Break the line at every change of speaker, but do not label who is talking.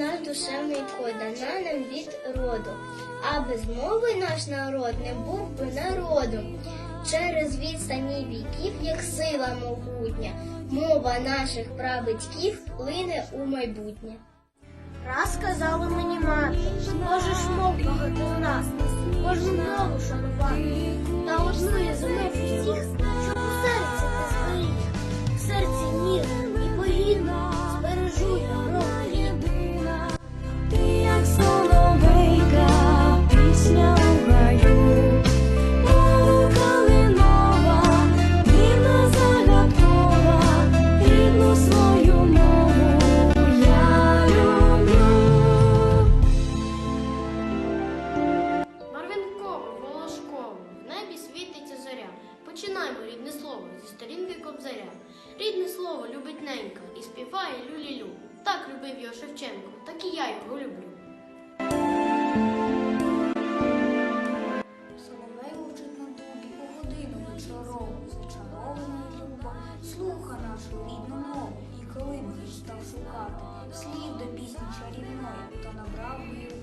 наш душевний код, дана нам від роду. А без мови наш народ не був би народом. Через відстані віків, як сила могутня, мова наших прабатьків плине у майбутнє.
Раз сказала мені мати, можеш мов багато в нас, кожну мову шанувати.
Слово зі сторінки кобзаря. Рідне слово любить ненька і співає люлілю. Так любив його Шевченко, так і я його люблю.
Соловей лучить на дубі у годину вечорову, зачарована люба, слуха нашу рідну мову, і коли б став шукати, слів до пісні чарівної, то набрав би